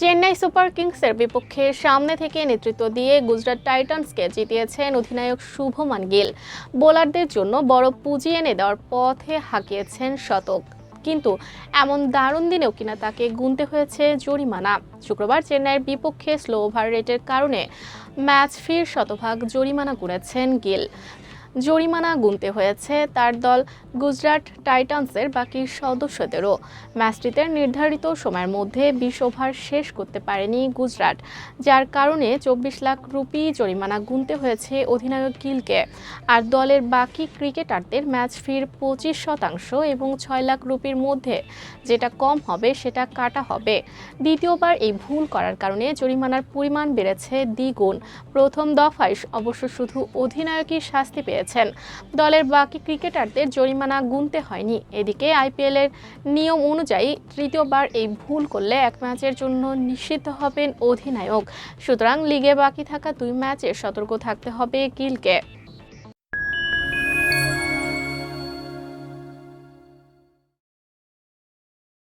Chennai super কিংসের বিপক্ষে সামনে থেকে নেতৃত্ব দিয়ে গুজরাট টাইটান্সকে জিতিয়েছেন অধিনায়ক শুভমান গিল। বোলারদের জন্য বড় পুঁজি এনে দেওয়ার পথে হাঁকিয়েছেন শতক। কিন্তু এমন দারুণ দিনেও কিনা তাকে গুনতে হয়েছে জরিমানা। শুক্রবার চেন্নাইয়ের বিপক্ষে স্লো ওভার রেটের কারণে ম্যাচ ফির শতভাগ জরিমানা করেছেন গিল। জরিমানা গুনতে হয়েছে। তার দল গুজরাট টাইটান্সের বাকি সদস্যদেরও। ম্যাচটিতে নির্ধারিত সময়ের মধ্যে বিশ ওভার শেষ করতে পারেনি গুজরাট, যার কারণে চব্বিশ লাখ রুপি জরিমানা গুনতে হয়েছে অধিনায়ক গিলকে। আর দলের বাকি ক্রিকেটারদের ম্যাচ ফির পঁচিশ শতাংশ এবং ছয় লাখ রুপির মধ্যে। যেটা কম হবে, সেটা কাটা হবে। দ্বিতীয়বার এই ভুল করার কারণে জরিমানার পরিমাণ বেড়েছে দ্বিগুণ। প্রথম দফায় অবশ্য শুধু অধিনায়কই শাস্তি পেয়েছেন দলের বাকি ক্রিকেটারদের জরিমানা গুনতে হয়নি। এদিকে আইপিএলের নিয়ম অনুযায়ী তৃতীয়বার এই ভুল করলে এক ম্যাচের জন্য নিষিদ্ধ হবেন অধিনায়ক। সুতরাং লিগে বাকি থাকা দুই ম্যাচে সতর্ক থাকতে হবে গিলকে।